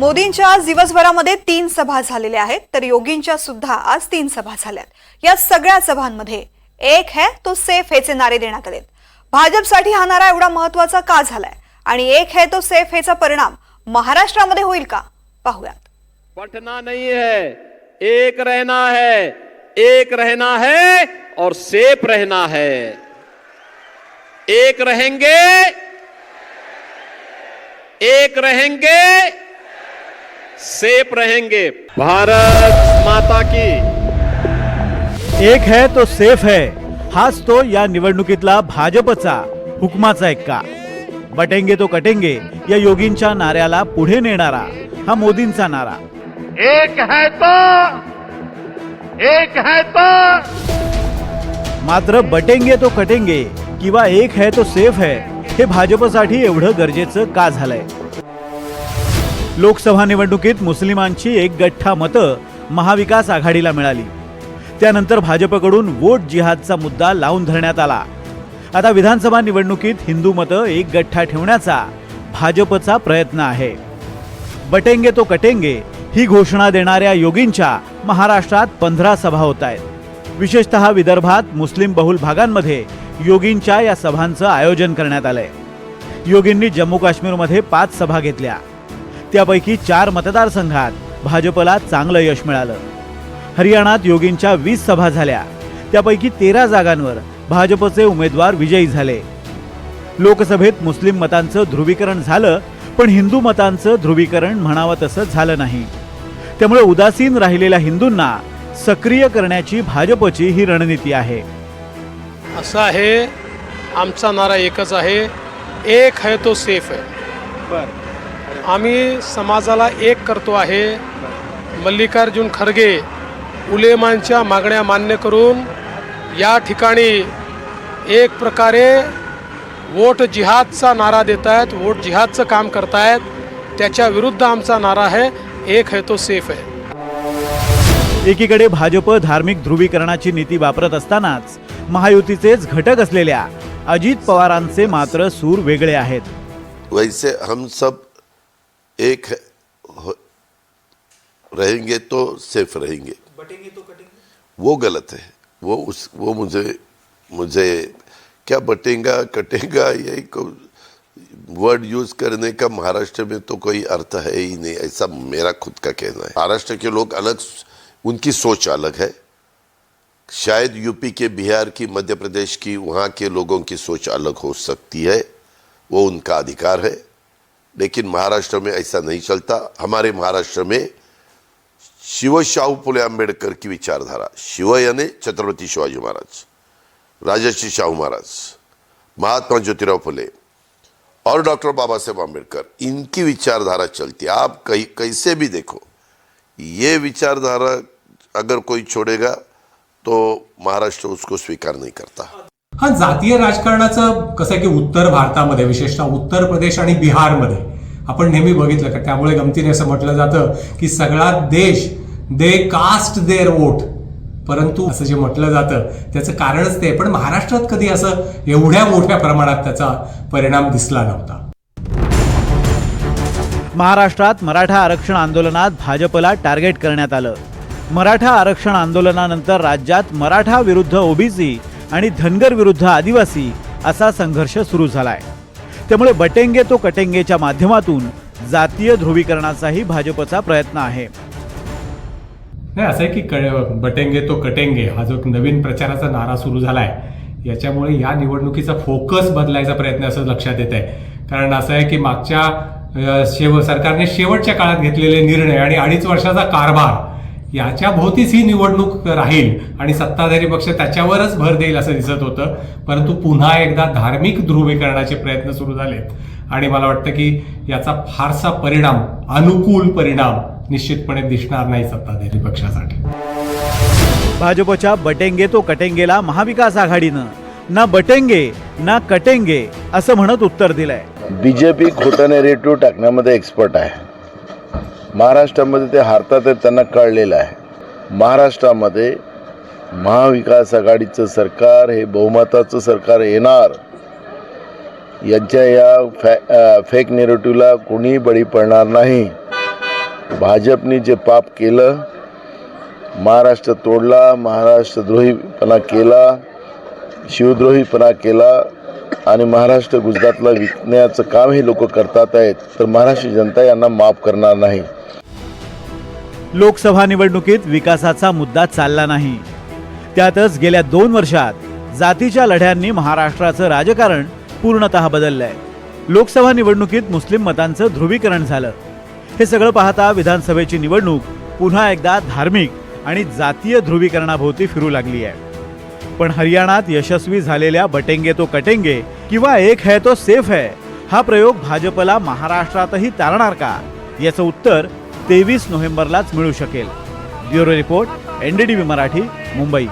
मोदींच्या आज दिवसभरामध्ये तीन सभा झालेल्या आहेत तर योगींच्या सुद्धा आज तीन सभा झाल्यात. या सगळ्या सभांमध्ये एक है तो सेफ हेचे नारे देण्यात आलेत. भाजपसाठी हा नारा एवढा महत्त्वाचा का झालाय? आणि एक है तो सेफ हेचा परिणाम महाराष्ट्रामध्ये होईल का? पाहूयात. पटना नाही है एक रहना है एक रहना है और सेफ रहना है। एक रहेंगे एक रहेंगे सेफ रहेंगे। भारत माता की। एक है तो सेफ है हाच तो या निवडणुकीतला भाजपचा हुकमाचा एक्का। बटेंगे तो कटेंगे या योगींच्या नाऱ्याला पुढे नेणारा हा मोदींचा नारा। एक है तो एक है तो। मात्र बटेंगे तो कटेंगे किंवा एक है तो सेफ है हे भाजपसाठी एवढं गरजेचं का झालंय? लोकसभा निवडणुकीत मुस्लिमांची एक गठ्ठा मतं महाविकास आघाडीला मिळाली. त्यानंतर भाजपकडून वोट जिहादचा मुद्दा लावून धरण्यात आला. आता विधानसभा निवडणुकीत हिंदू मतं एक गठ्ठा ठेवण्याचा भाजपचा प्रयत्न आहे. बटेंगे तो कटेंगे ही घोषणा देणाऱ्या योगींच्या महाराष्ट्रात पंधरा सभा होत आहेत. विशेषतः विदर्भात मुस्लिम बहुल भागांमध्ये योगींच्या या सभांचं आयोजन करण्यात आलंय. योगींनी जम्मू काश्मीरमध्ये पाच सभा घेतल्या. त्यापैकी चार मतदारसंघात भाजपला चांगलं यश मिळालं. हरियाणात योगींच्या वीस सभा झाल्या. त्यापैकी तेरा जागांवर भाजपचे उमेदवार विजयी झाले. लोकसभेत मुस्लिम मतांचं ध्रुवीकरण झालं पण हिंदू मतांचं ध्रुवीकरण म्हणावं तसं झालं नाही. त्यामुळे उदासीन राहिलेल्या हिंदूंना सक्रिय करण्याची भाजपची ही रणनीती आहे. असं आहे आमचा नारा एकच आहे. एक है तो सेफ आहे. आम्ही समाजाला एक करतो आहे. मल्लिकार्जुन खरगे उलेमांच्या मागण्या मान्य करून या ठिकाणी एक प्रकारे वोट जिहादचा नारा देत आहेत वोट जिहादचं काम करतायत. त्याच्या विरुद्ध आमचा नारा आहे एक है तो सेफ आहे. एकीकडे भाजप धार्मिक ध्रुवीकरणाची नीती वापरत असतानाच महायुतीचेच घटक असलेल्या अजित पवारांचे मात्र सूर वेगळे आहेत. वैसे हम सब एक रहेंगे तो सेफ़ रहेंगे। बटेंगे तो कटेंगे? वो गलत है। वो उस वो मुझे मुझे क्या बटेगा कटेगा यही को वर्ड यूज़ करने का महाराष्ट्र में तो कोई अर्थ है ही नहीं ऐसा मेरा खुद का कहना है। महाराष्ट्र के लोग अलग उनकी सोच अलग है। शायद यूपी के बिहार की मध्य प्रदेश की वहाँ के लोगों की सोच अलग हो सकती है। वो उनका अधिकार है। लेकिन महाराष्ट्र में ऐसा नहीं चलता। हमारे महाराष्ट्र में शिव शाहू फुले आंबेडकर की विचारधारा, शिव यानी छत्रपति शिवाजी महाराज, राजर्षि शाहू महाराज, महात्मा ज्योतिराव फुले और डॉक्टर बाबा साहेब आम्बेडकर इनकी विचारधारा चलती है। आप कहीं, कैसे भी देखो, ये विचारधारा अगर कोई छोड़ेगा तो महाराष्ट्र उसको स्वीकार नहीं करता। हा जातीय राजकारणाचं कसं आहे की उत्तर भारतामध्ये विशेषतः उत्तर प्रदेश आणि बिहारमध्ये आपण नेहमी बघितलं का? त्यामुळे गमतीने असं म्हटलं जातं की सगळा देश दे कास्ट देअर वोट परंतु असं जे म्हटलं जातं त्याचं कारणच ते पण महाराष्ट्रात कधी असं एवढ्या मोठ्या प्रमाणात त्याचा परिणाम दिसला नव्हता. महाराष्ट्रात मराठा आरक्षण आंदोलनात भाजपला टार्गेट करण्यात आलं. मराठा आरक्षण आंदोलनानंतर राज्यात मराठा विरुद्ध ओबीसी आणि धनगर विरुद्ध आदिवासी असा संघर्ष सुरू झालाय. त्यामुळे बटेंगे तो कटेंगेच्या माध्यमातून जातीय ध्रुवीकरणाचाही भाजपचा प्रयत्न आहे. नाही असं आहे की क बटेंगे तो कटेंगे हा जो एक नवीन प्रचाराचा नारा सुरू झालाय याच्यामुळे या निवडणुकीचा फोकस बदलायचा प्रयत्न असं लक्षात येत आहे कारण असं आहे की मागच्या शेव सरकारने शेवटच्या काळात घेतलेले निर्णय आणि अडीच वर्षाचा कारभार याच्या भोवतीच ही निवडणूक राहील आणि सत्ताधारी पक्ष त्याच्यावरच भर देईल असं दिसत होतं. परंतु पुन्हा एकदा धार्मिक ध्रुवीकरणाचे प्रयत्न सुरू झालेत. आणि मला वाटतं की याचा फारसा परिणाम अनुकूल परिणाम निश्चितपणे दिसणार नाही सत्ताधारी पक्षासाठी. भाजपच्या बटेंगे तो कटेंगेला महाविकास आघाडीनं. ना बटेंगे ना कटेंगे असं म्हणत उत्तर दिलंय. बीजेपी खोटं नेरेटिव्ह टाकण्यामध्ये एक्सपर्ट आहे. महाराष्ट्रामध्ये ते हारतात हे त्यांना कळलेलं आहे. महाराष्ट्रामध्ये महाविकास आघाडीचं सरकार हे बहुमताचं सरकार येणार. यांच्या या फॅ फेक नेरेटिव्हला कोणीही बळी पडणार नाही. भाजपने जे पाप केलं महाराष्ट्र तोडला महाराष्ट्रद्रोहीपणा केला शिवद्रोहीपणा केला आणि महाराष्ट्र गुजरातला विकण्याचं काम हे लोक करतात आहेत तर महाराष्ट्र जनता यांना माफ करणार नाही. लोकसभा निवडणुकीत विकासाचा मुद्दा चालला नाही. त्यातच गेल्या दोन वर्षात जातीच्या लढ्यांनी महाराष्ट्राचं राजकारण पूर्णतः बदललंय. लोकसभा निवडणुकीत मुस्लिम मतांचं ध्रुवीकरण झालं. हे सगळं पाहता विधानसभेची निवडणूक पुन्हा एकदा धार्मिक आणि जातीय ध्रुवीकरणाभोवती फिरू लागली आहे. पण हरियाणात यशस्वी झालेल्या बटेंगे तो कटेंगे किंवा एक है तो सेफ है हा प्रयोग भाजपला महाराष्ट्रातही तारणार का? याचं उत्तर तेवीस नोव्हेंबरलाच मिळू शकेल. Bureau report NDTV Marathi Mumbai.